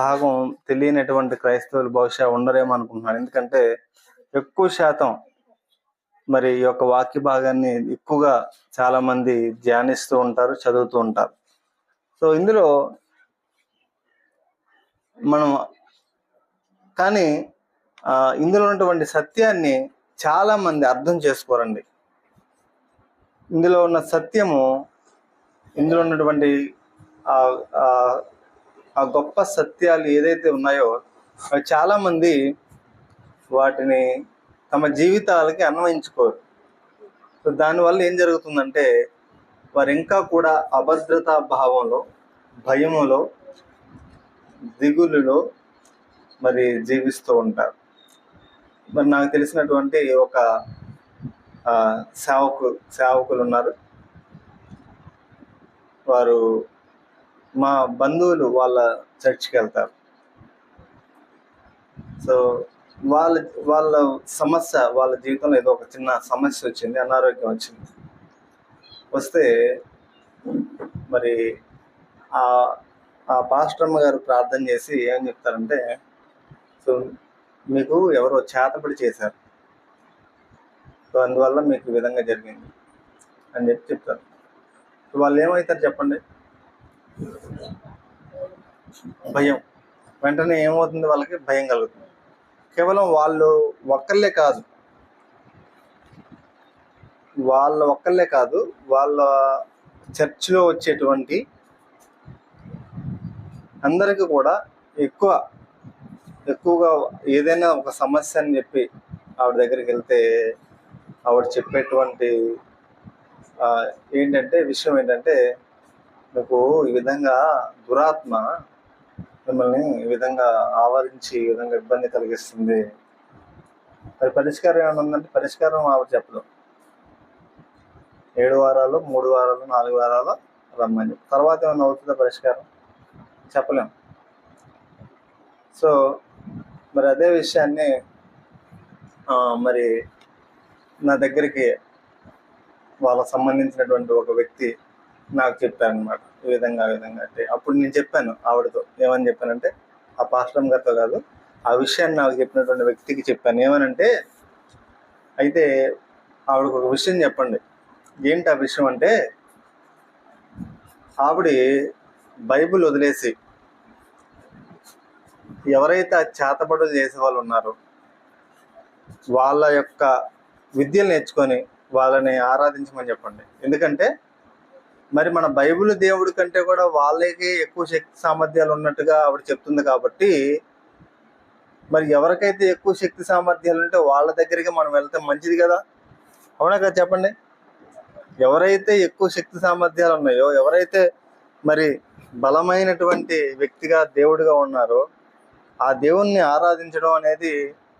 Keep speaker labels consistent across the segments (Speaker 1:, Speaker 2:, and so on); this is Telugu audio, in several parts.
Speaker 1: భాగం తెలియనటువంటి క్రైస్తవులు బహుశా ఉండరేమో అనుకుంటున్నాను ఎందుకంటే ఎక్కువ శాతం మరి ఈ యొక్క వాక్య భాగాన్ని ఎక్కువగా చాలా మంది ధ్యానిస్తూ ఉంటారు చదువుతూ ఉంటారు. సో ఇందులో మనం కానీ ఇందులో ఉన్నటువంటి సత్యాన్ని చాలా మంది అర్థం చేసుకోరండి. ఇందులో ఉన్న సత్యము ఇందులో ఉన్నటువంటి ఆ గొప్ప సత్యాలు ఏదైతే ఉన్నాయో అవి చాలామంది వాటిని తమ జీవితాలకి అన్వయించుకోరు. సో దానివల్ల ఏం జరుగుతుందంటే వారు ఇంకా కూడా అభద్రతా భావంలో భయములో దిగులులో మరి జీవిస్తూ ఉంటారు. మరి నాకు తెలిసినటువంటి ఒక సేవకు సేవకులు ఉన్నారు. వారు మా బంధువులు వాళ్ళ చర్చ్కి వెళ్తారు. సో వాళ్ళ వాళ్ళ సమస్య వాళ్ళ జీవితంలో ఏదో ఒక చిన్న సమస్య వచ్చింది అనారోగ్యం వచ్చింది. వస్తే మరి ఆ ఆ పాస్టర్మ్మ గారు ప్రార్థన చేసి ఏం చెప్తారంటే సో మీకు ఎవరో చేతపడి చేశారు. సో అందువల్ల మీకు విధంగా జరిగింది అని చెప్పి చెప్తారు. వాళ్ళు ఏమవుతారు చెప్పండి? భయం. వెంటనే ఏమవుతుంది వాళ్ళకి? భయం కలుగుతుంది. కేవలం వాళ్ళు ఒక్కళ్ళే కాదు. వాళ్ళ ఒక్కళ్ళే కాదు వాళ్ళ చర్చిలో వచ్చేటువంటి అందరికీ కూడా ఎక్కువ ఎక్కువగా ఏదైనా ఒక సమస్య అని చెప్పి ఆవిడ దగ్గరికి వెళ్తే ఆవిడ చెప్పేటువంటి ఏంటంటే విషయం ఏంటంటే మీకు ఈ విధంగా దురాత్మ మిమ్మల్ని ఈ విధంగా ఆవరించి ఈ విధంగా ఇబ్బంది కలిగిస్తుంది. మరి పరిష్కారం ఏమైనా ఉందంటే పరిష్కారం ఆవిడ చెప్పదు. ఏడు వారాలు మూడు వారాలు నాలుగు వారాలు రమ్మని తర్వాత ఏమైనా అవుతుందా పరిష్కారం? చెప్పలేం. సో మరి అదే విషయాన్ని మరి నా దగ్గరికి వాళ్ళకు సంబంధించినటువంటి ఒక వ్యక్తి నాకు చెప్పారనమాట ఈ విధంగా ఆ విధంగా అంటే అప్పుడు నేను చెప్పాను ఆవిడతో ఏమని చెప్పానంటే ఆ పాస్టమ్ గారితో కాదు ఆ విషయాన్ని నాకు చెప్పినటువంటి వ్యక్తికి చెప్పాను. ఏమనంటే అయితే ఆవిడకు ఒక విషయం చెప్పండి. ఏంటి ఆ విషయం అంటే ఆవిడ బైబిల్ వదిలేసి ఎవరైతే ఆ చేతబడులు చేసే వాళ్ళు ఉన్నారో వాళ్ళ యొక్క విద్యలు నేర్చుకొని వాళ్ళని ఆరాధించమని చెప్పండి. ఎందుకంటే మరి మన బైబిల్ దేవుడి కంటే కూడా వాళ్ళకి ఎక్కువ శక్తి సామర్థ్యాలు ఉన్నట్టుగా ఆవిడ చెప్తుంది కాబట్టి మరి ఎవరికైతే ఎక్కువ శక్తి సామర్థ్యాలు ఉంటే వాళ్ళ దగ్గరికి మనం వెళ్తే మంచిది కదా? అవునా కదా చెప్పండి? ఎవరైతే ఎక్కువ శక్తి సామర్థ్యాలు ఉన్నాయో ఎవరైతే మరి బలమైనటువంటి వ్యక్తిగా దేవుడిగా ఉన్నారో ఆ దేవుణ్ణి ఆరాధించడం అనేది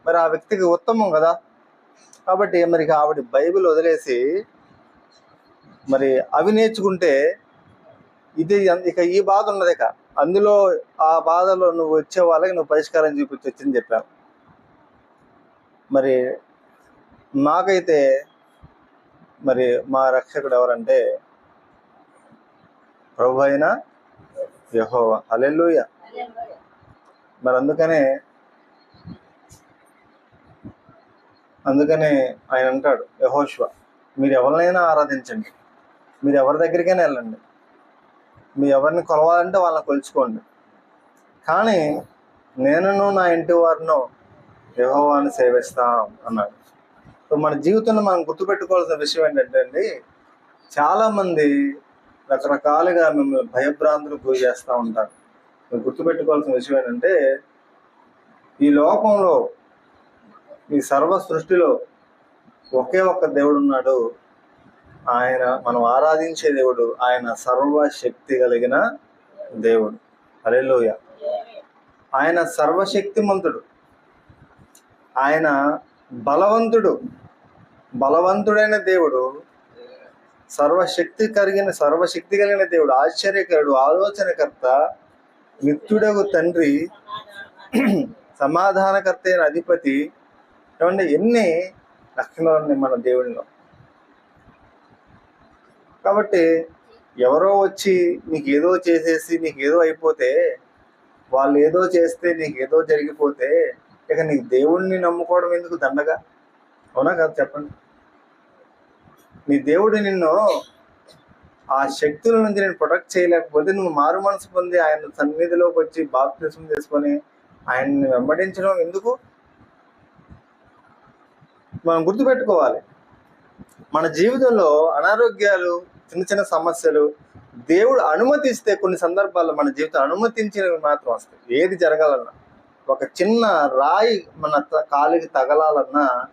Speaker 1: మరి ఆ వ్యక్తికి ఉత్తమం కదా? కాబట్టి మరి ఆవిడ బైబిల్ వదిలేసి మరి అవి నేర్చుకుంటే ఇది ఇక ఈ బాధ ఉన్నది ఇక. అందులో ఆ బాధలో నువ్వు వచ్చే వాళ్ళకి నువ్వు పరిష్కారం చూపించొచ్చని చెప్పావు మరి నాకైతే మరి మా రక్షకుడు ఎవరంటే ప్రభు అయిన యహోవా. అలెల్లుయ మరి అందుకనే అందుకనే ఆయన అంటాడు యహోష్వ మీరు ఎవరినైనా ఆరాధించండి. మీరు ఎవరి దగ్గరికైనా వెళ్ళండి. మీరు ఎవరిని కొలవాలంటే వాళ్ళని కొలుచుకోండి. కానీ నేనును నా ఇంటి వారిను యహోవాన్ని సేవిస్తాం అన్నాడు. సో మన జీవితంలో మనం గుర్తుపెట్టుకోవాల్సిన విషయం ఏంటంటే అండి చాలామంది రకరకాలుగా మిమ్మల్ని భయభ్రాంతులకు గురి చేస్తూ ఉంటారు. మీరు గుర్తుపెట్టుకోవాల్సిన విషయం ఏంటంటే ఈ లోకంలో ఈ సర్వ సృష్టిలో ఒకే ఒక్క దేవుడు ఉన్నాడు ఆయన మనం ఆరాధించే దేవుడు ఆయన సర్వశక్తి కలిగిన దేవుడు. అరేలోయ ఆయన సర్వశక్తిమంతుడు. ఆయన బలవంతుడు. బలవంతుడైన దేవుడు సర్వశక్తి కలిగిన సర్వశక్తి కలిగిన దేవుడు ఆశ్చర్యకరుడు ఆలోచనకర్త మిత్రుడగు తండ్రి సమాధానకర్త అయిన అధిపతి. ఏమంటే ఎన్ని లక్షణాలు ఉన్నాయి మన దేవుడిలో కాబట్టి ఎవరో వచ్చి నీకు ఏదో చేసేసి నీకు ఏదో అయిపోతే వాళ్ళు ఏదో చేస్తే నీకు ఏదో జరిగిపోతే ఇక నీకు దేవుడిని నమ్ముకోవడం ఎందుకు దండగా? అవునా కదా చెప్పండి. నీ దేవుడు నిన్ను ఆ శక్తుల నుంచి నేను ప్రొటెక్ట్ చేయలేకపోతే నువ్వు మారు మనసు పొంది ఆయన సన్నిధిలోకి వచ్చి బాప్తిసం తీసుకొని ఆయన్ని వెంబడించడం ఎందుకు? మనం గుర్తుపెట్టుకోవాలి. మన జీవితంలో అనారోగ్యాలు చిన్న చిన్న సమస్యలు దేవుడు అనుమతిస్తే కొన్ని సందర్భాల్లో మన జీవితం అనుమతించినవి మాత్రం వస్తాయి. ఏది జరగాలన్నా. ఒక చిన్న రాయి మన కాలికి తగలాలన్నా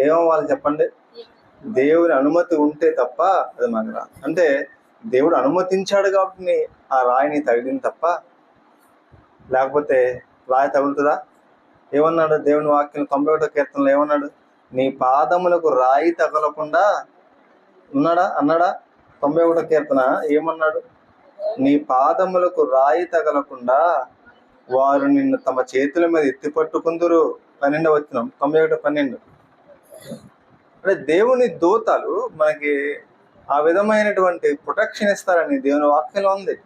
Speaker 1: ఏమవ్వాలి చెప్పండి? దేవుని అనుమతి ఉంటే తప్ప అది మనకు రా అంటే దేవుడు అనుమతించాడు కాబట్టి ఆ రాయిని తగిలింది తప్ప లేకపోతే రాయి తగులుతుందా? ఏమన్నాడు దేవుని వాక్యం తొంభై ఒకటో కీర్తనలో ఏమన్నాడు? నీ పాదములకు రాయి తగలకుండా ఉన్నాడా? అన్నాడా? తొంభై ఒకటో కీర్తన ఏమన్నాడు? నీ పాదములకు రాయి తగలకుండా వారు నిన్ను తమ చేతుల మీద ఎత్తి పట్టుకుందరు పన్నెండు వచ్చినాం తొంభై ఒకటి పన్నెండు. అంటే దేవుని దూతలు మనకి ఆ విధమైనటువంటి ప్రొటెక్షన్ ఇస్తారని దేవుని వాక్యంలో ఉంది.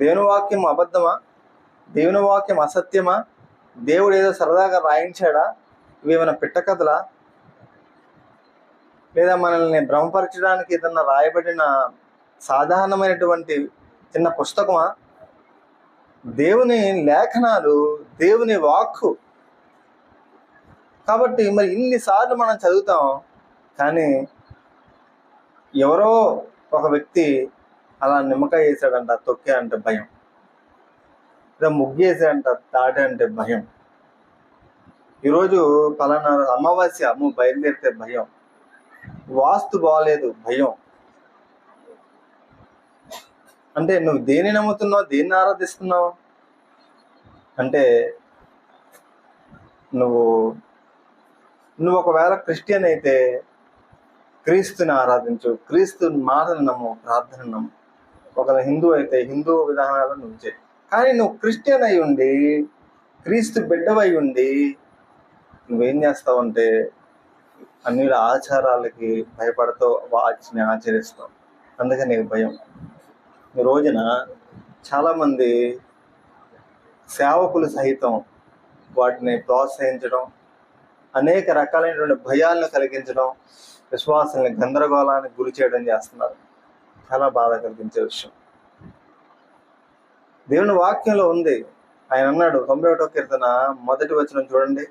Speaker 1: దేవుని వాక్యం అబద్ధమా? దేవుని వాక్యం అసత్యమా? దేవుడు ఏదో సరదాగా రాయించాడా? ఇవి ఏమైనా పిట్టకథలా? లేదా మనల్ని భ్రమపరచడానికి ఏదన్నా రాయబడిన సాధారణమైనటువంటి చిన్న పుస్తకమా? దేవుని లేఖనాలు దేవుని వాక్కు. కాబట్టి మరి ఇన్నిసార్లు మనం చదువుతాం కానీ ఎవరో ఒక వ్యక్తి అలా నిమ్మకాయ వేసాడంట తొక్కే అంటే భయం. లేదా ముగ్గేసాడంట తాటే అంటే భయం. ఈరోజు పలానా అమావాస్య అమ్ము బయలుదేరితే భయం. వాస్తు బాగాలేదు భయం. అంటే నువ్వు దేని నమ్ముతున్నావు దేన్ని ఆరాధిస్తున్నావు? అంటే నువ్వు నువ్వు ఒకవేళ క్రిస్టియన్ అయితే క్రీస్తుని ఆరాధించు క్రీస్తు మాటను నమ్ము ప్రార్థన నమ్ము. ఒకవేళ హిందూ అయితే హిందూ విధానాలను నువ్వు చేయి. కానీ నువ్వు క్రిస్టియన్ అయి ఉండి క్రీస్తు బిడ్డవై ఉండి నువ్వేం చేస్తావంటే అన్ని ఆచారాలకి భయపడుతూ వాటిని ఆచరిస్తాం. అందుకే నీకు భయం. ఈ రోజున చాలామంది సేవకులు సహితం వాటిని ప్రోత్సహించడం అనేక రకాలైనటువంటి భయాలను కలిగించడం విశ్వాసాన్ని గందరగోళానికి గురి చేయడం చేస్తున్నారు. చాలా బాధ కలిగించే విషయం. దేవుని వాక్యంలో ఉంది. ఆయన అన్నాడు తొంభై ఒకటో కీర్తన మొదటి వచనం చూడండి.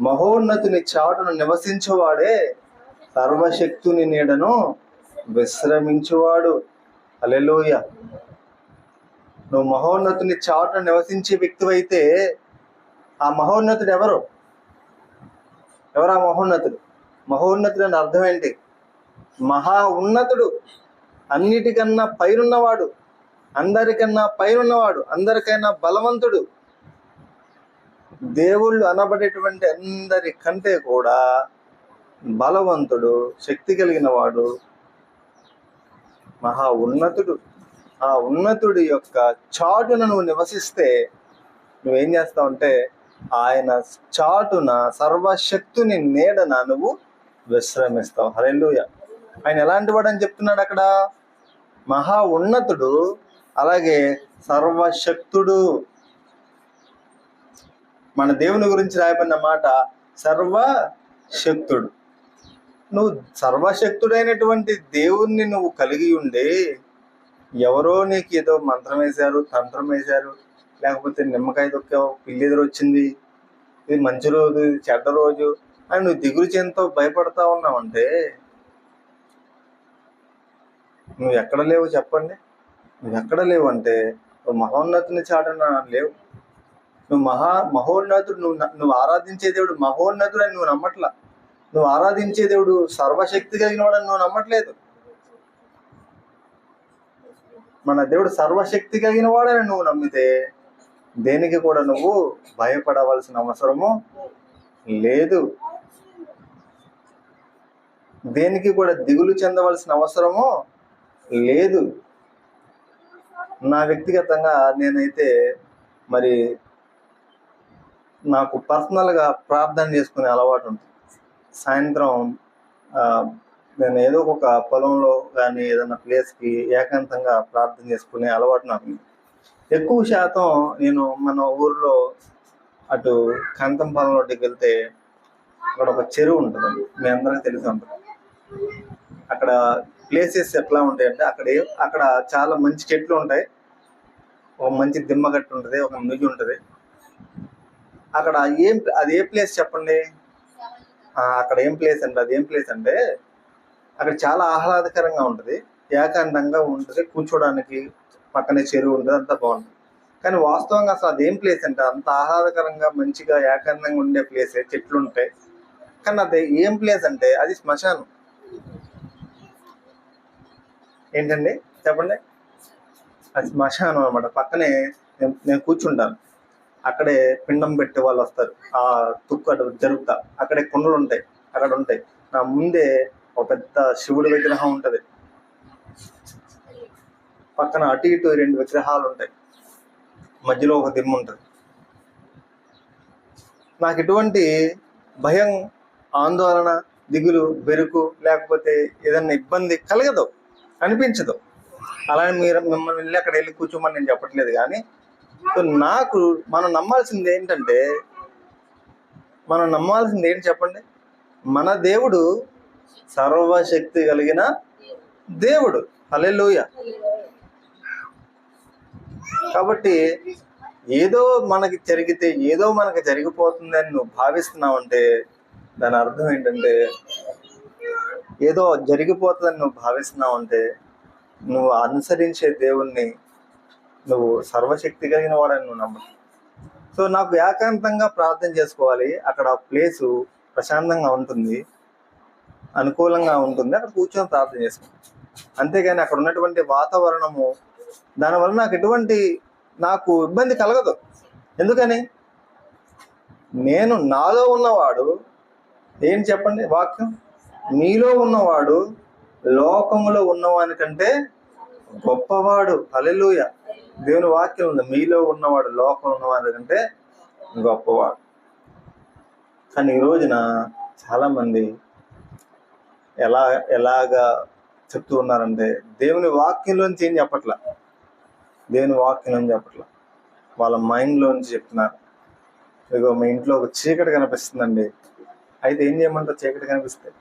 Speaker 1: మహోన్నతుని చాటును నివసించువాడే సర్వశక్తుని నీడను విశ్రమించువాడు. అలెలోయ నువ్వు మహోన్నతుని చాటును నివసించే వ్యక్తివైతే ఆ మహోన్నతుడు ఎవరు? ఎవరు ఆ మహోన్నతుడు? మహోన్నతుడు అని అర్థం ఏంటి? మహా ఉన్నతుడు. అన్నిటికన్నా పైరున్నవాడు అందరికన్నా పైరున్నవాడు అందరికైనా బలవంతుడు. దేవుళ్ళు అనబడేటువంటి అందరి కంటే కూడా బలవంతుడు శక్తి కలిగిన వాడు మహా ఉన్నతుడు. ఆ ఉన్నతుడి యొక్క చాటున నువ్వు నివసిస్తే నువ్వేం చేస్తావంటే ఆయన చాటున సర్వశక్తుని నీడన నువ్వు విశ్రమిస్తావు. హల్లెలూయా. ఆయన ఎలాంటి వాడు అని చెప్తున్నాడు అక్కడ? మహా ఉన్నతుడు అలాగే సర్వశక్తుడు. మన దేవుని గురించి రాయబడిన మాట సర్వశక్తుడు. నువ్వు సర్వశక్తుడైనటువంటి దేవుణ్ణి నువ్వు కలిగి ఉండే ఎవరో నీకు ఏదో మంత్రం వేశారు తంత్రం వేశారు లేకపోతే నిమ్మకాయ దొక్కావు పిల్లి ఎదురు వచ్చింది ఇది మంచి రోజు ఇది చెడ్డ రోజు అని నువ్వు దిగులు చెందుతో భయపడతా ఉన్నావంటే నువ్వు ఎక్కడ లేవు చెప్పండి. నువ్వు ఎక్కడ లేవు అంటే మహోన్నతిని మహోన్నతుని చాటున లేవు. నువ్వు మహా మహోన్నతుడు నువ్వు నువ్వు ఆరాధించే దేవుడు మహోన్నతుడు అని నువ్వు నమ్మట్లా. నువ్వు ఆరాధించే దేవుడు సర్వశక్తి కలిగిన వాడని నువ్వు నమ్మట్లేదు. మన దేవుడు సర్వశక్తి కలిగిన వాడని నువ్వు నమ్మితే దేనికి కూడా నువ్వు భయపడవలసిన అవసరము లేదు. దేనికి కూడా దిగులు చెందవలసిన అవసరము లేదు. నా వ్యక్తిగతంగా నేనైతే మరి నాకు పర్సనల్గా ప్రార్థన చేసుకునే అలవాటు ఉంటుంది సాయంత్రం నేను ఏదో ఒక పొలంలో కానీ ఏదైనా ప్లేస్కి ఏకాంతంగా ప్రార్థన చేసుకునే అలవాటు నాకు ఎక్కువ శాతం నేను మన ఊర్లో అటు కంతంపాలెం వెళ్తే అక్కడ ఒక చెరువు ఉంటుందండి. మీ అందరికీ తెలిసి ఉంటుంది. అక్కడ ప్లేసెస్ ఎట్లా ఉంటాయంటే అక్కడ అక్కడ చాలా మంచి చెట్లు ఉంటాయి. ఒక మంచి దిమ్మగట్టు ఉంటుంది ఒక నుయ్యి ఉంటుంది. అక్కడ ఏం అది ఏ ప్లేస్ చెప్పండి? అక్కడ ఏం ప్లేస్ అంటే అది ఏం ప్లేస్ అంటే అక్కడ చాలా ఆహ్లాదకరంగా ఉంటుంది. ఏకాంతంగా ఉంటుంది. కూర్చోడానికి పక్కనే చెరువు ఉంటుంది. అంతా బాగుంటుంది కానీ వాస్తవంగా అసలు అది ఏం ప్లేస్ అంటే అంత ఆహ్లాదకరంగా మంచిగా ఏకాంతంగా ఉండే ప్లేస్ చెట్లు ఉంటాయి కానీ అది ఏం ప్లేస్ అంటే అది శ్మశానం. ఏంటండి? చెప్పండి. అది శ్మశానం అనమాట పక్కనే నేను నేను కూర్చుంటాను. అక్కడే పిండం పెట్టే వాళ్ళు వస్తారు. ఆ తుక్కు అటు జరుగుతా. అక్కడే కుండలు ఉంటాయి అక్కడ ఉంటాయి. నా ముందే ఒక పెద్ద శివుడి విగ్రహం ఉంటది. పక్కన అటు ఇటు రెండు విగ్రహాలు ఉంటాయి. మధ్యలో ఒక దిమ్మ ఉంటుంది. నాకు ఎటువంటి భయం ఆందోళన దిగులు బెరుకు లేకపోతే ఏదన్నా ఇబ్బంది కలగదు. అనిపించదు. అలానే మీరు మిమ్మల్ని వెళ్ళి అక్కడ వెళ్ళి కూర్చోమని నేను చెప్పట్లేదు కానీ సో నాకు మనం నమ్మాల్సింది ఏంటంటే మనం నమ్మాల్సింది ఏంటి చెప్పండి? మన దేవుడు సర్వశక్తి కలిగిన దేవుడు. హల్లెలూయా. కాబట్టి ఏదో మనకి జరిగితే ఏదో మనకి జరిగిపోతుందని నువ్వు భావిస్తున్నావంటే దాని అర్థం ఏంటంటే ఏదో జరిగిపోతుందని నువ్వు భావిస్తున్నావంటే నువ్వు అనుసరించే దేవుణ్ణి నువ్వు సర్వశక్తి కలిగిన వాడని నువ్వు నమ్మదు సో నాకు ఏకాంతంగా ప్రార్థన చేసుకోవాలి. అక్కడ ప్లేసు ప్రశాంతంగా ఉంటుంది. అనుకూలంగా ఉంటుంది. అక్కడ కూర్చొని ప్రార్థన చేసుకోవాలి అంతేగాని అక్కడ ఉన్నటువంటి వాతావరణము దానివల్ల నాకు ఎటువంటి నాకు ఇబ్బంది కలగదు. ఎందుకని? నేను నాలో ఉన్నవాడు ఏం చెప్పండి వాక్యం? నీలో ఉన్నవాడు లోకములో ఉన్నవాని కంటే గొప్పవాడు. అలెలుయ దేవుని వాక్యం ఉంది మీలో ఉన్నవాడు లోకం ఉన్నవాడు కంటే గొప్పవాడు. కానీ ఈ రోజున చాలా మంది ఎలా ఎలాగా చెప్తూ ఉన్నారంటే దేవుని వాక్యంలోంచి ఏం చెప్పట్లా? దేవుని వాక్యంలోంచి చెప్పట్లా? వాళ్ళ మైండ్లోంచి చెప్తున్నారు. ఇదిగో మీ ఇంట్లో ఒక చీకటి కనిపిస్తుందండి. అయితే ఏం చేయమంటారు? చీకటి కనిపిస్తే.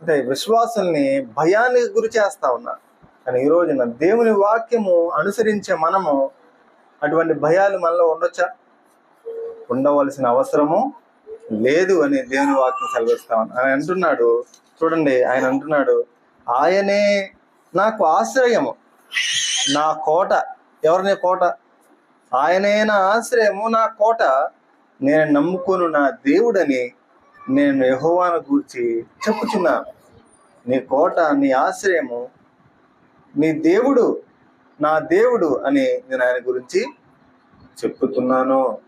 Speaker 1: అంటే విశ్వాసుల్ని భయానికి గురి చేస్తా ఉన్నారు. కానీ ఈ రోజున దేవుని వాక్యము అనుసరించే మనము అటువంటి భయాలు మనలో ఉండొచ్చా? ఉండవలసిన అవసరము లేదు అని దేవుని వాక్యం సెలవిస్తామని ఆయన అంటున్నాడు చూడండి ఆయన అంటున్నాడు ఆయనే నాకు ఆశ్రయము నా కోట. ఎవరిని కోట? ఆయనే నా ఆశ్రయము నా కోట. నేను నమ్ముకును నా దేవుడని నేను యహోవాను గూర్చి చెప్పుచున్నాను. నీ కోట నీ ఆశ్రయము నీ దేవుడు నా దేవుడు అని నేను ఆయన గురించి చెప్పుతున్నాను.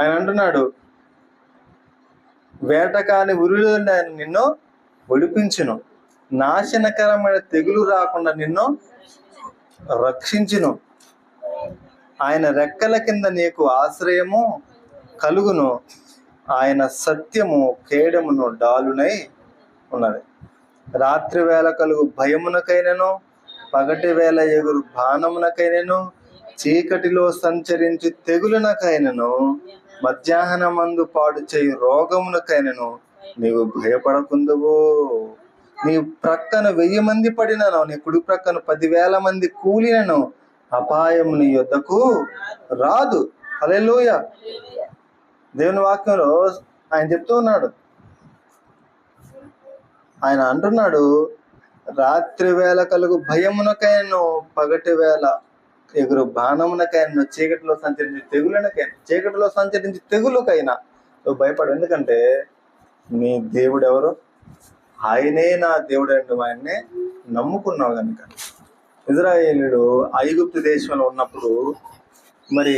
Speaker 1: ఆయన అంటున్నాడు వేటకాని ఉరులు ఆయన నిన్ను ఒడిపించును. నాశనకరమైన తెగులు రాకుండా నిన్ను రక్షించును. ఆయన రెక్కల కింద నీకు ఆశ్రయము కలుగును. ఆయన సత్యము కేడమును డాలునై ఉన్నది. రాత్రి వేళ కలుగు భయమునకైనను పగటి వేళ ఎగురు బాణమునకైనను చీకటిలో సంచరించి తెగులునకైనను మధ్యాహ్నమందు పాడు చేయి రోగమునకైనను నీవు భయపడకుందువు నీ ప్రక్కన వెయ్యి మంది పడినను నీ కుడి ప్రక్కన పదివేల మంది కూలినను అపాయం నీ యొద్దకు రాదు. అలెలుయ దేవుని వాక్యంలో ఆయన చెప్తూ ఉన్నాడు. ఆయన అంటున్నాడు రాత్రి వేళ కలుగు భయమునకైనను పగటి వేళ ఎగురు బాణమునకైనా చీకటిలో సంచరించి తెగులనకైనా చీకటిలో సంచరించి తెగులుకైనా. నువ్వు భయపడు ఎందుకంటే నీ దేవుడు ఎవరు ఆయనే నా దేవుడు అండి ఆయన్నే నమ్ముకున్నావు కనుక ఇజ్రాయేలుడు ఐగుప్తు దేశంలో ఉన్నప్పుడు మరి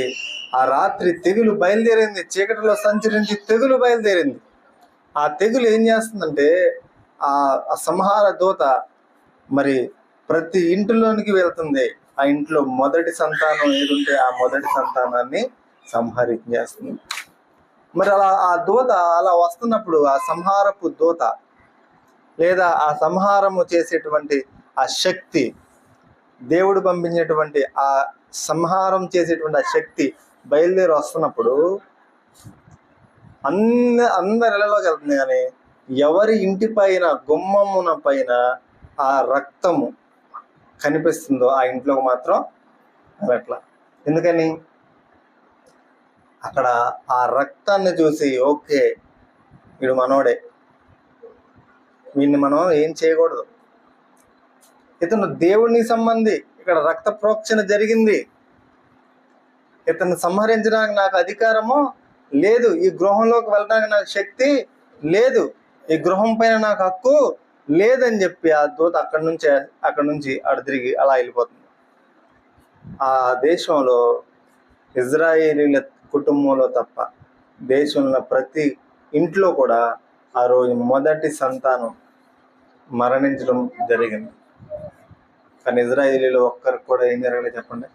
Speaker 1: ఆ రాత్రి తెగులు బయలుదేరింది చీకటిలో సంచరించి తెగులు బయలుదేరింది. ఆ తెగులు ఏం చేస్తుందంటే ఆ సంహార దూత మరి ప్రతి ఇంటిలోనికి వెళ్తుంది. ఆ ఇంట్లో మొదటి సంతానం ఏదుంటే ఆ మొదటి సంతానాన్ని సంహరించేస్తుంది మరి అలా ఆ దూత అలా వస్తున్నప్పుడు ఆ సంహారపు దూత లేదా ఆ సంహారము చేసేటువంటి ఆ శక్తి దేవుడు పంపించేటువంటి ఆ సంహారం చేసేటువంటి ఆ శక్తి బయలుదేరి వస్తున్నప్పుడు అంద అందరి ఇళ్ళలోకి వెళ్తుంది కానీ ఎవరి ఇంటి పైన గుమ్మమున పైన ఆ రక్తము కనిపిస్తుందో ఆ ఇంట్లోకి మాత్రం అట్లా ఎందుకని? అక్కడ ఆ రక్తాన్ని చూసి ఓకే వీడు మనోడే. వీడిని మనం ఏం చేయకూడదు. ఇతను దేవుడిని సంబంధి. ఇక్కడ రక్త ప్రోక్షణ జరిగింది. ఇతను సంహరించడానికి నాకు అధికారము లేదు. ఈ గృహంలోకి వెళ్ళడానికి నాకు శక్తి లేదు. ఈ గృహం పైన నాకు హక్కు లేదని చెప్పి ఆ దూత అక్కడి నుంచి అక్కడి నుంచి అటు తిరిగి అలా వెళ్ళిపోతుంది. ఆ దేశంలో ఇజ్రాయేలీల కుటుంబంలో తప్ప దేశంలో ప్రతి ఇంట్లో కూడా ఆ రోజు మొదటి సంతానం మరణించడం జరిగింది. కానీ ఇజ్రాయేలీలో ఒక్కరికి కూడా ఏం జరగలేదు చెప్పండి?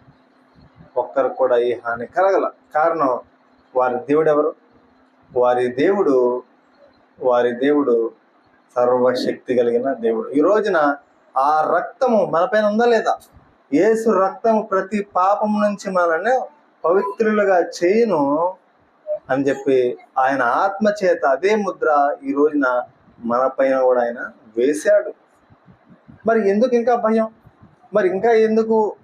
Speaker 1: ఒక్కరికి కూడా ఈ హాని కలగల. కారణం వారి దేవుడు ఎవరు? వారి దేవుడు వారి దేవుడు సర్వశక్తి కలిగిన దేవుడు. ఈ రోజున ఆ రక్తము మనపైన ఉందా లేదా? ఏసు రక్తము ప్రతి పాపం నుంచి మనల్ని పవిత్రులుగా చేయను అని చెప్పి ఆయన ఆత్మ చేత అదే ముద్ర ఈ రోజున మన పైన కూడా ఆయన వేశాడు. మరి ఎందుకు ఇంకా భయం? మరి ఇంకా ఎందుకు?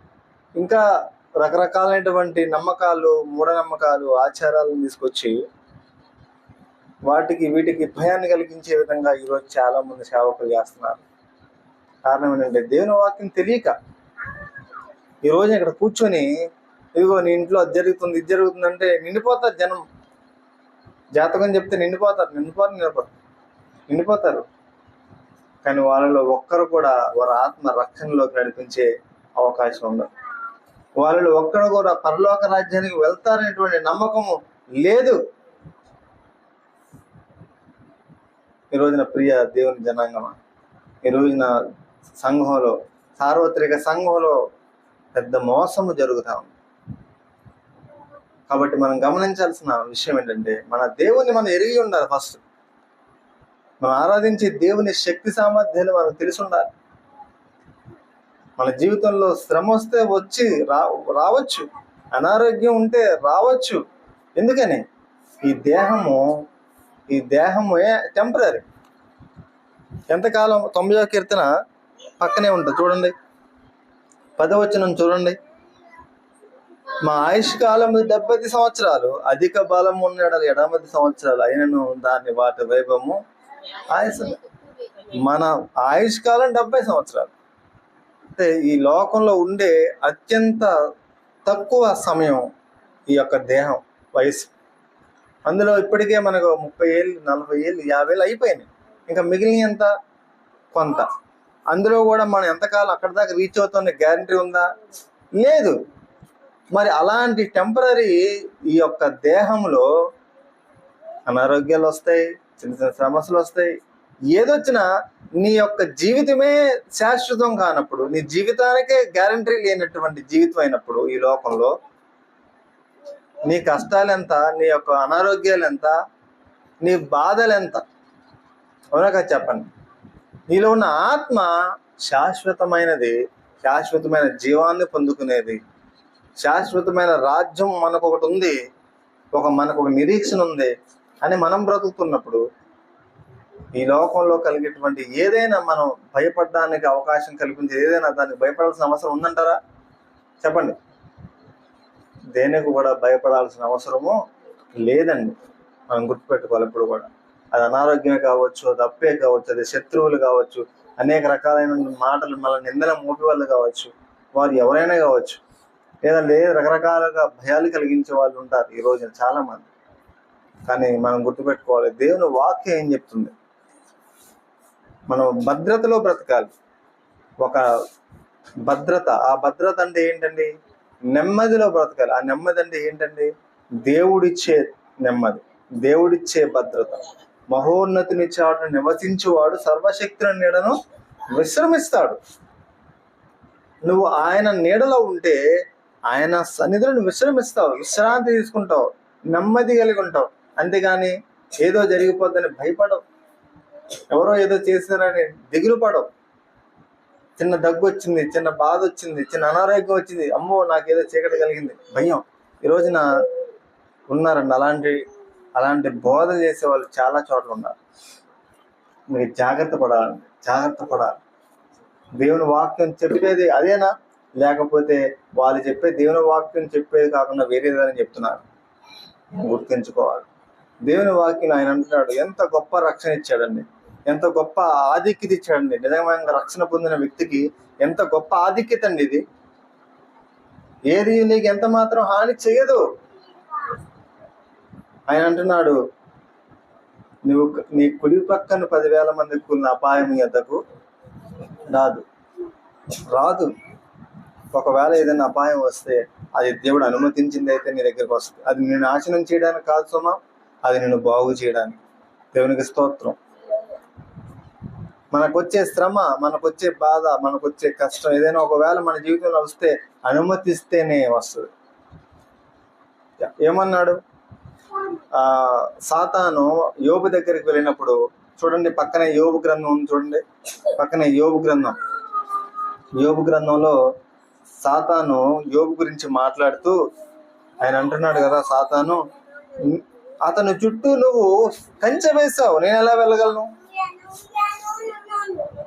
Speaker 1: ఇంకా రకరకాలైనటువంటి నమ్మకాలు మూఢనమ్మకాలు ఆచారాలను తీసుకొచ్చి వాటికి వీటికి భయాన్ని కలిగించే విధంగా ఈరోజు చాలా మంది సేవకులు చేస్తున్నారు. కారణం ఏంటంటే దేవుని వాక్యం తెలియక ఈరోజు ఇక్కడ కూర్చొని ఇదిగో నీ ఇంట్లో అది జరుగుతుంది ఇది జరుగుతుంది అంటే నిండిపోతారు జనం. జాతకం చెప్తే నిండిపోతారు నిండిపోతారు నిండిపోతారు నిండిపోతారు. కానీ వాళ్ళలో ఒక్కరు కూడా వారి ఆత్మ రక్షణలోకి నడిపించే అవకాశం ఉండదు. వాళ్ళలో ఒక్కరు కూడా పరలోక రాజ్యానికి వెళ్తారనేటువంటి నమ్మకము లేదు. ఈ రోజున ప్రియ దేవుని జనాంగమా? ఈ రోజున సంఘంలో సార్వత్రిక సంఘంలో పెద్ద మోసము జరుగుతూ ఉంది. కాబట్టి మనం గమనించాల్సిన విషయం ఏంటంటే మన దేవుని మనం ఎరిగి ఉండాలి ఫస్ట్. మనం ఆరాధించే దేవుని శక్తి సామర్థ్యాలు మనకు తెలిసి ఉండాలి. మన జీవితంలో శ్రమ వస్తే వచ్చి రా రావచ్చు. అనారోగ్యం ఉంటే రావచ్చు. ఎందుకని? ఈ దేహము ఈ దేహము టెంపరీ ఎంతకాలం తొంభై కీర్తన పక్కనే ఉంటుంది చూడండి. పదవచనం చూడండి. మా ఆయుష్ కాలం డెబ్బై సంవత్సరాలు అధిక బలం ఉన్నాడు ఎడమది సంవత్సరాలు అయినను దాన్ని వాటి వైభవము ఆయుష్ మన ఆయుష్ కాలం డెబ్బై సంవత్సరాలు. అంటే ఈ లోకంలో ఉండే అత్యంత తక్కువ సమయం ఈ యొక్క దేహం వయసు అందులో ఇప్పటికే మనకు ముప్పై ఏళ్ళు నలభై ఏళ్ళు యాభై ఏళ్ళు అయిపోయినాయి. ఇంకా మిగిలిన ఎంత కొంత. అందులో కూడా మనం ఎంతకాలం అక్కడి దాకా రీచ్ అవుతున్న గ్యారంటీ ఉందా? లేదు. మరి అలాంటి టెంపరీ ఈ యొక్క దేహంలో అనారోగ్యాలు వస్తాయి చిన్న చిన్న సమస్యలు వస్తాయి. ఏదొచ్చినా నీ యొక్క జీవితమే శాశ్వతం కానప్పుడు నీ జీవితానికే గ్యారంటీ లేనటువంటి జీవితం అయినప్పుడు ఈ లోకంలో నీ కష్టాలు ఎంత నీ యొక్క అనారోగ్యాలు ఎంత నీ బాధలు ఎంత అవునా కదా చెప్పండి. నీలో ఉన్న ఆత్మ శాశ్వతమైనది శాశ్వతమైన జీవాన్ని పొందుకునేది. శాశ్వతమైన రాజ్యం మనకు ఒకటి ఉంది ఒక మనకు ఒక నిరీక్షణ ఉంది అని మనం బ్రతుకుతున్నప్పుడు ఈ లోకంలో కలిగేటువంటి ఏదైనా మనం భయపడడానికి అవకాశం కల్పించే ఏదైనా దానికి భయపడాల్సిన అవసరం ఉందంటారా? చెప్పండి. దేనికి కూడా భయపడాల్సిన అవసరము లేదండి. మనం గుర్తుపెట్టుకోవాలి ఎప్పుడు కూడా. అది అనారోగ్యమే కావచ్చు అది అప్పే కావచ్చు అది శత్రువులు కావచ్చు అనేక రకాలైన మాటలు మన నిందన మోపి వాళ్ళు కావచ్చు వారు ఎవరైనా కావచ్చు. లేదా లేదు రకరకాలుగా భయాలు కలిగించే వాళ్ళు ఉంటారు ఈ రోజున చాలా మంది కానీ మనం గుర్తుపెట్టుకోవాలి దేవుని వాక్యం ఏం చెప్తుంది? మనం భద్రతలో బ్రతకాలి. ఒక భద్రత ఆ భద్రత అంటే ఏంటండి? నెమ్మదిలో బ్రతకాలి. ఆ నెమ్మది అంటే ఏంటండి? దేవుడిచ్చే నెమ్మది దేవుడిచ్చే భద్రత. మహోన్నతినిచ్చేవాడు నివసించేవాడు నివసించువాడు సర్వశక్తుని నీడను విశ్రమిస్తాడు. నువ్వు ఆయన నీడలో ఉంటే ఆయన సన్నిధులను విశ్రమిస్తావు విశ్రాంతి తీసుకుంటావు నెమ్మది కలిగి ఉంటావు. అంతేగాని ఏదో జరిగిపోద్దని భయపడవు. ఎవరో ఏదో చేశారని దిగులు పడవు చిన్న దగ్గు వచ్చింది చిన్న బాధ వచ్చింది చిన్న అనారోగ్యం వచ్చింది. అమ్మో నాకేదో చీకటి కలిగింది. భయం. ఈ రోజున ఉన్నారండి. అలాంటి అలాంటి బోధ చేసే వాళ్ళు చాలా చోట్ల ఉన్నారు. మీరు జాగ్రత్త పడాలండి జాగ్రత్త పడాలి. దేవుని వాక్యం చెప్పేది అదేనా? లేకపోతే వాళ్ళు చెప్పే దేవుని వాక్యం చెప్పేది కాకుండా వేరేదని చెప్తున్నారు. గుర్తుంచుకోవాలి. దేవుని వాక్యం ఆయన అంటున్నాడు ఎంత గొప్ప రక్షణ ఇచ్చాడండి. ఎంత గొప్ప ఆధిక్యత ఇచ్చాడండి. నిజమైన రక్షణ పొందిన వ్యక్తికి ఎంత గొప్ప ఆధిక్యత అండి ఇది. ఏది నీకు ఎంత మాత్రం హాని చేయదు. ఆయన అంటున్నాడు నువ్వు నీ కుడి పక్కన పదివేల మంది కూలిన అపాయం ఎద్దకు రాదు. రాదు. ఒకవేళ ఏదైనా అపాయం వస్తే అది దేవుడు అనుమతించింది అయితే నీ దగ్గరకు వస్తుంది. అది నేను నాశనం చేయడానికి కాదు సుమా అది నేను బాగు చేయడానికి. దేవునికి స్తోత్రం. మనకొచ్చే శ్రమ మనకొచ్చే బాధ మనకొచ్చే కష్టం ఏదైనా ఒకవేళ మన జీవితంలో వస్తే అనుమతిస్తేనే వస్తుంది. ఏమన్నాడు? ఆ సాతాను యోబు దగ్గరికి వెళ్ళినప్పుడు చూడండి పక్కనే యోబు గ్రంథం ఉంది చూడండి. పక్కనే యోబు గ్రంథం. యోబు గ్రంథంలో సాతాను యోబు గురించి మాట్లాడుతూ ఆయన అంటున్నాడు కదా సాతాను అతను చుట్టూ నువ్వు కంచె వేసావు నేను ఎలా వెళ్ళగలను?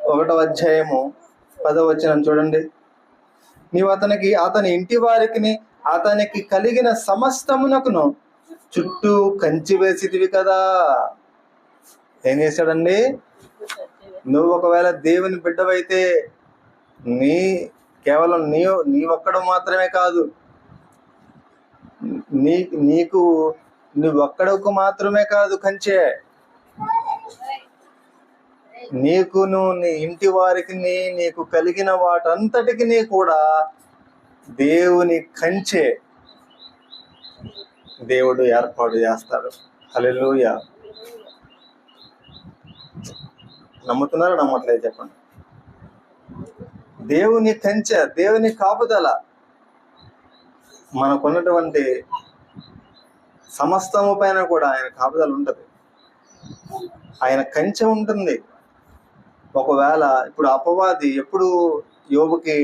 Speaker 1: ఒకటో అధ్యాయము పదో వచ్చిన చూడండి. నీవు అతనికి అతని ఇంటి వారికి అతనికి కలిగిన సమస్తమునకును చుట్టూ కంచి వేసిదివి కదా. ఏం చేశాడండి? నువ్వు ఒకవేళ దేవుని బిడ్డవైతే నీ కేవలం నీ నీ ఒక్కడు మాత్రమే కాదు. నీ నీకు నువ్వు ఒక్కడకు మాత్రమే కాదు కంచే. నీకును నీ ఇంటి వారికి నీకు కలిగిన వాటంతటికి కూడా దేవుని కంచె దేవుడు ఏర్పాటు చేస్తాడు. హలెలుయ నమ్ముతున్నారా నమ్మట్లేదు చెప్పండి. దేవుని కంచె దేవుని కాపుదల మనకున్నటువంటి సమస్తము పైన కూడా ఆయన కాపుదల ఉంటుంది. ఆయన కంచె ఉంటుంది. ఒకవేళ ఇప్పుడు అపవాది ఎప్పుడు యోగుకి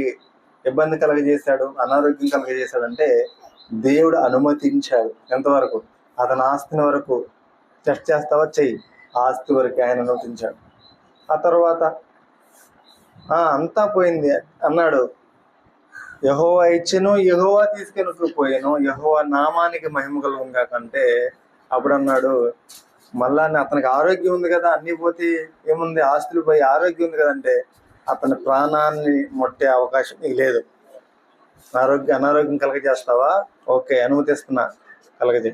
Speaker 1: ఇబ్బంది కలగజేశాడు అనారోగ్యం కలగజేశాడు అంటే దేవుడు అనుమతించాడు ఎంతవరకు? అతని ఆస్తిని వరకు టెస్ట్ చేస్తావా? చెయ్యి. ఆస్తి వరకు ఆయన అనుమతించాడు. ఆ తర్వాత ఆ అంతా పోయింది. అన్నాడు యహోవా ఇచ్చెను యహోవా తీసుకెళ్ళి పోయాను. యహోవా నామానికి మహిమ కలుగుంగా కంటే అప్పుడు అన్నాడు మళ్ళా అతనికి ఆరోగ్యం ఉంది కదా అన్ని పోతే ఏముంది? ఆస్తులు పోయి ఆరోగ్యం ఉంది కదంటే అతని ప్రాణాన్ని మొట్టే అవకాశం నీకు లేదు. ఆరోగ్య అనారోగ్యం కలగజేస్తావా? ఓకే అనుమతిస్తున్నా కలగజే.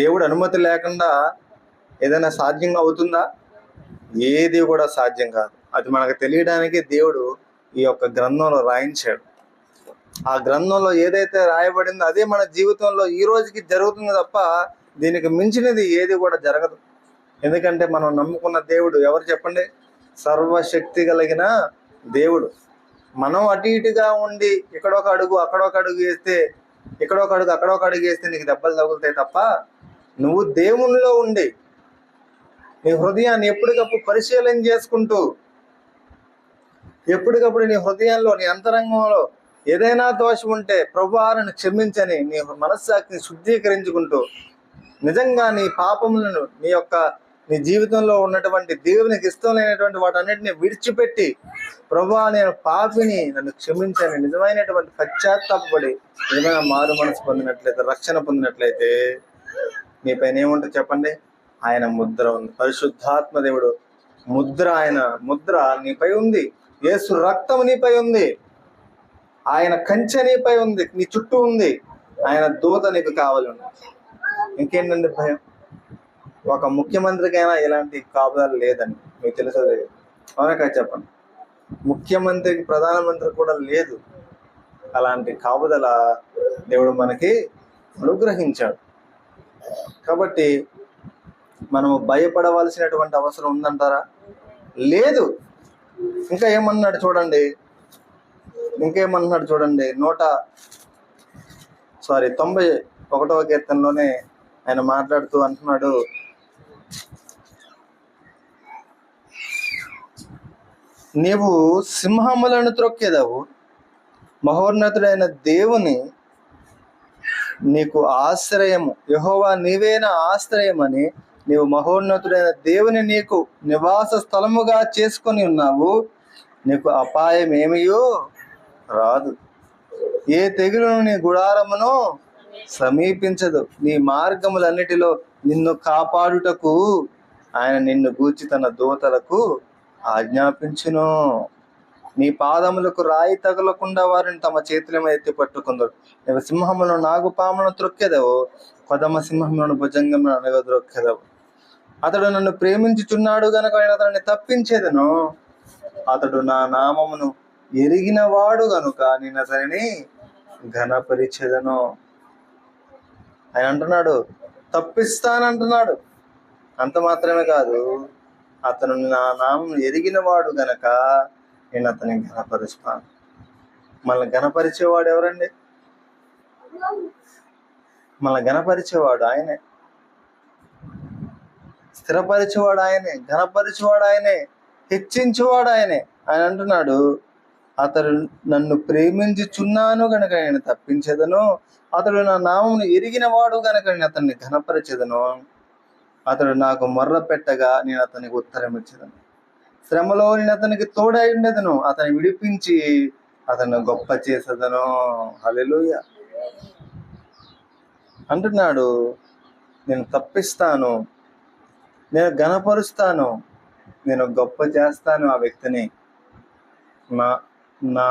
Speaker 1: దేవుడు అనుమతి లేకుండా ఏదైనా సాధ్యం అవుతుందా? ఏది కూడా సాధ్యం కాదు. అది మనకు తెలియడానికి దేవుడు ఈ యొక్క గ్రంథంలో రాయించాడు. ఆ గ్రంథంలో ఏదైతే రాయబడిందో అదే మన జీవితంలో ఈ రోజుకి జరుగుతుంది తప్ప దీనికి మించినది ఏది కూడా జరగదు. ఎందుకంటే మనం నమ్ముకున్న దేవుడు ఎవరు చెప్పండి? సర్వశక్తి కలిగిన దేవుడు. మనం అటు ఇటుగా ఉండి ఇక్కడొక అడుగు అక్కడొక అడుగు వేస్తే ఇక్కడొక అడుగు అక్కడొక అడుగు వేస్తే నీకు దెబ్బలు తగులుతాయి తప్ప నువ్వు దేవునిలో ఉండి నీ హృదయాన్ని ఎప్పటికప్పుడు పరిశీలన చేసుకుంటూ ఎప్పటికప్పుడు నీ హృదయంలో నీ అంతరంగంలో ఏదైనా దోషం ఉంటే ప్రభువారిని క్షమించని నీ మనస్సాక్షిని శుద్ధీకరించుకుంటూ నిజంగా నీ పాపములను నీ యొక్క నీ జీవితంలో ఉన్నటువంటి దేవునికి ఇష్టం లేనటువంటి వాటన్నిటిని విడిచిపెట్టి ప్రభా నేను పాపిని నన్ను క్షమించని నిజమైనటువంటి పశ్చాత్తాపడి నిజమైన మారు మనసు పొందినట్లయితే రక్షణ పొందినట్లయితే నీ పైన ఏముంటుంది చెప్పండి? ఆయన ముద్ర ఉంది. పరిశుద్ధాత్మ దేవుడు ముద్ర ఆయన ముద్ర నీపై ఉంది. యేసు రక్తం నీపై ఉంది. ఆయన కంచె నీపై ఉంది. నీ చుట్టూ ఉంది. ఆయన దూత నీకు కావాలి. ఉంది ఇంకేంటండి భయం? ఒక ముఖ్యమంత్రికైనా ఇలాంటి కాపుదాలు లేదండి. మీకు తెలుసో అవునా కాదు చెప్పండి. ముఖ్యమంత్రికి ప్రధానమంత్రి కూడా లేదు. అలాంటి కాపుదల దేవుడు మనకి అనుగ్రహించాడు. కాబట్టి మనము భయపడవలసినటువంటి అవసరం ఉందంటారా? లేదు. ఇంకా ఏమన్నాడు చూడండి. ఇంకేమన్నాడు చూడండి. నూట సారీ తొంభై ఒకటవ కీర్తనలోనే ఆయన మాట్లాడుతూ అంటున్నాడు నీవు సింహములను త్రొక్కేదావు. మహోన్నతుడైన దేవుని నీకు ఆశ్రయము. యహోవా నీవేనా ఆశ్రయమని నీవు మహోన్నతుడైన దేవుని నీకు నివాస స్థలముగా చేసుకొని ఉన్నావు. నీకు అపాయం ఏమియో రాదు. ఏ తెగులును నీ గుడారమును సమీపించదు. నీ మార్గములన్నిటిలో నిన్ను కాపాడుటకు ఆయన నిన్ను గూర్చి తన దూతలకు ఆజ్ఞాపించును. నీ పాదములకు రాయి తగలకుండా వారిని తమ చేతుల మీద ఎత్తి పట్టుకుందరు. నీవు సింహములను నాగుపాములను త్రొక్కెదవు. కొదమ సింహములను భుజంగములను అనగద్రొక్కెదవు. అతడు నన్ను ప్రేమించుచున్నాడు గనక నేను అతన్ని తప్పించేదను. అతడు నా నామమును ఎరిగిన వాడు గనుక నేను అతనిని ఘనపరిచేదను. ఆయన అంటున్నాడు తప్పిస్తానంటున్నాడు. అంత మాత్రమే కాదు అతను నా నామం ఎరిగిన వాడు గనక నేను అతని ఘనపరుస్తాను. మనల్ని ఘనపరిచేవాడు ఎవరండి? మనల్ని ఘనపరిచేవాడు ఆయనే. స్థిరపరిచేవాడు ఆయనే ఘనపరిచేవాడు ఆయనే హెచ్చించేవాడు ఆయనే. ఆయన అంటున్నాడు అతడు నన్ను ప్రేమించుచున్నాను గనక నేను తప్పించేదను. అతడు నా నామమును ఎరిగిన వాడు గనక నేను అతన్ని ఘనపరిచేదను. అతడు నాకు మొర్ర పెట్టగా నేను అతనికి ఉత్తరం ఇచ్చేదను శ్రమలో నేను అతనికి తోడై ఉండేదను. అతన్ని విడిపించి అతను గొప్ప చేసేదను. హలెలుయ అంటున్నాడు నేను తప్పిస్తాను. నేను ఘనపరుస్తాను. నేను గొప్ప చేస్తాను ఆ వ్యక్తిని. నా నా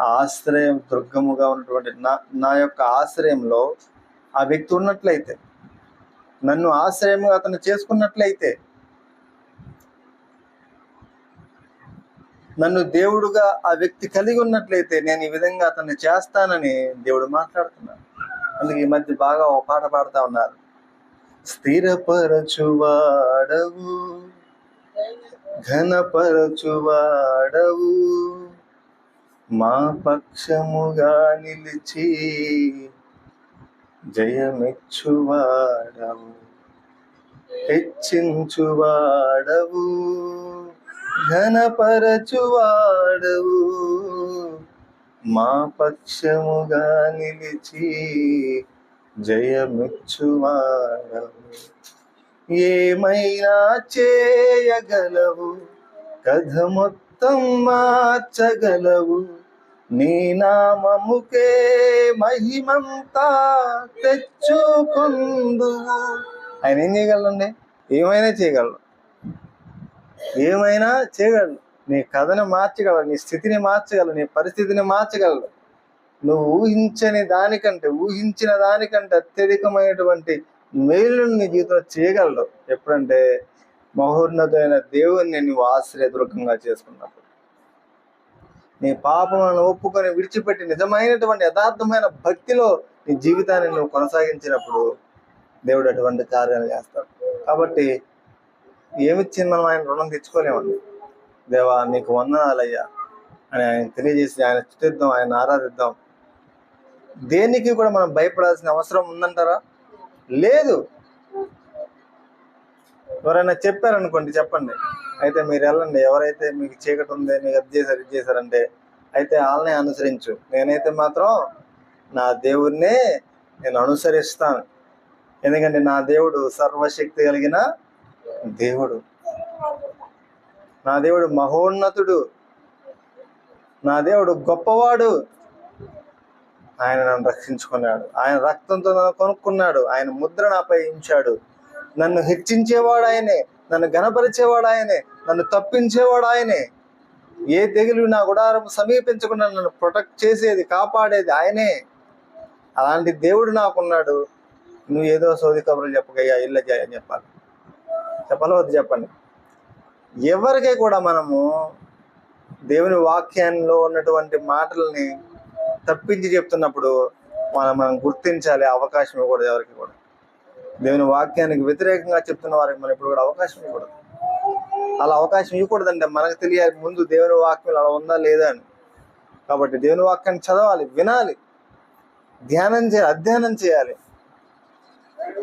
Speaker 1: ఆశ్రయం దుర్గముగా ఉన్నటువంటి నా నా యొక్క ఆశ్రయంలో ఆ వ్యక్తి ఉన్నట్లయితే నన్ను ఆశ్రయముగా అతను చేసుకున్నట్లయితే నన్ను దేవుడుగా ఆ వ్యక్తి కలిగి ఉన్నట్లయితే నేను ఈ విధంగా అతన్ని చేస్తానని దేవుడు మాట్లాడుతున్నాడు. అందుకే ఈ మధ్య బాగా ఒక పాట పాడుతా ఉన్నారు. స్థిరపరచువాడవు ఘనపరచువాడవు. మా పక్షముగా నిలిచి జయమెచ్చువాడవు. హెచ్చించువాడవు. ఘనపరచువాడవు. మా పక్షముగా నిలిచి జయమిచ్చువాడవు. ఏమైనా చేయగలవు? కథ మొత్తం మార్చగలవు. నీ నామముకే మహిమంతా తెచ్చుకుందు ఆయన ఏం చేయగలండి ఏమైనా చేయగలరు ఏమైనా చేయగలడు. నీ కథను మార్చగలడు నీ స్థితిని మార్చగలడు నీ పరిస్థితిని మార్చగలడు. నువ్వు ఊహించని దానికంటే ఊహించిన దానికంటే అత్యధికమైనటువంటి మేలును నీ జీవితంలో చేయగలడు. ఎప్పుడంటే మహోన్నతమైన దేవుణ్ణి నువ్వు ఆశ్రయదుర్గంగా చేసుకున్నప్పుడు. నీ పాపములను ఒప్పుకొని విడిచిపెట్టి నిజమైనటువంటి యథార్థమైన భక్తిలో నీ జీవితాన్ని నువ్వు కొనసాగించినప్పుడు దేవుడు అటువంటి కార్యాలు చేస్తాడు. కాబట్టి ఏమిచ్చింది మనం ఆయన రుణం తెచ్చుకోలేమండి. దేవా నీకు వందనాలయ్యా అని ఆయన తెలియజేసి ఆయన స్థుతిద్దాం ఆయన ఆరాధిద్దాం. దేనికి కూడా మనం భయపడాల్సిన అవసరం ఉందంటారా? లేదు. ఎవరైనా చెప్పారనుకోండి చెప్పండి. అయితే మీరు వెళ్ళండి. ఎవరైతే మీకు చీకటి ఉంది మీకు అది చేశారు ఇది చేశారంటే అయితే వాళ్ళని అనుసరించు. నేనైతే మాత్రం నా దేవుడిని నేను అనుసరిస్తాను. ఎందుకంటే నా దేవుడు సర్వశక్తి కలిగిన దేవుడు. నా దేవుడు మహోన్నతుడు. నా దేవుడు గొప్పవాడు. ఆయన నన్ను రక్షించుకున్నాడు. ఆయన రక్తంతో నన్ను కొనుక్కున్నాడు. ఆయన ముద్ర నాపై ఇంచాడు నన్ను హెచ్చించేవాడు ఆయనే. నన్ను గణపరిచేవాడు ఆయనే నన్ను తప్పించేవాడు ఆయనే. ఏ తెగులు నా గుడారం సమీపించకుండా నన్ను ప్రొటెక్ట్ చేసేది కాపాడేది ఆయనే. అలాంటి దేవుడు నాకున్నాడు. నువ్వు ఏదో సోది కబుర్లు చెప్పకయ్యా ఇళ్ళ అని చెప్పాలి. చెప్పలవద్దు చెప్పండి. ఎవరికై కూడా మనము దేవుని వాక్యంలో ఉన్నటువంటి మాటల్ని తప్పించి చెప్తున్నప్పుడు మనం మనం గుర్తించాలి అవకాశం ఇవ్వకూడదు ఎవరికి కూడా. దేవుని వాక్యానికి వ్యతిరేకంగా చెప్తున్న వారికి మనం ఇప్పుడు కూడా అవకాశం ఇవ్వకూడదు. అలా అవకాశం ఇవ్వకూడదంటే మనకు తెలియాలి ముందు దేవుని వాక్యం అలా ఉందా లేదా అని. కాబట్టి దేవుని వాక్యాన్ని చదవాలి వినాలి. ధ్యానం చేయాలి అధ్యయనం చేయాలి.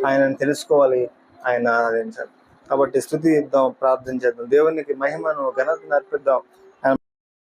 Speaker 1: ఆయనను తెలుసుకోవాలి ఆయన ఆరాధించాలి. కాబట్టి స్థుతి ఇద్దాం ప్రార్థన చేద్దాం. దేవునికి మహిమను ఘనతను అర్పిద్దాం.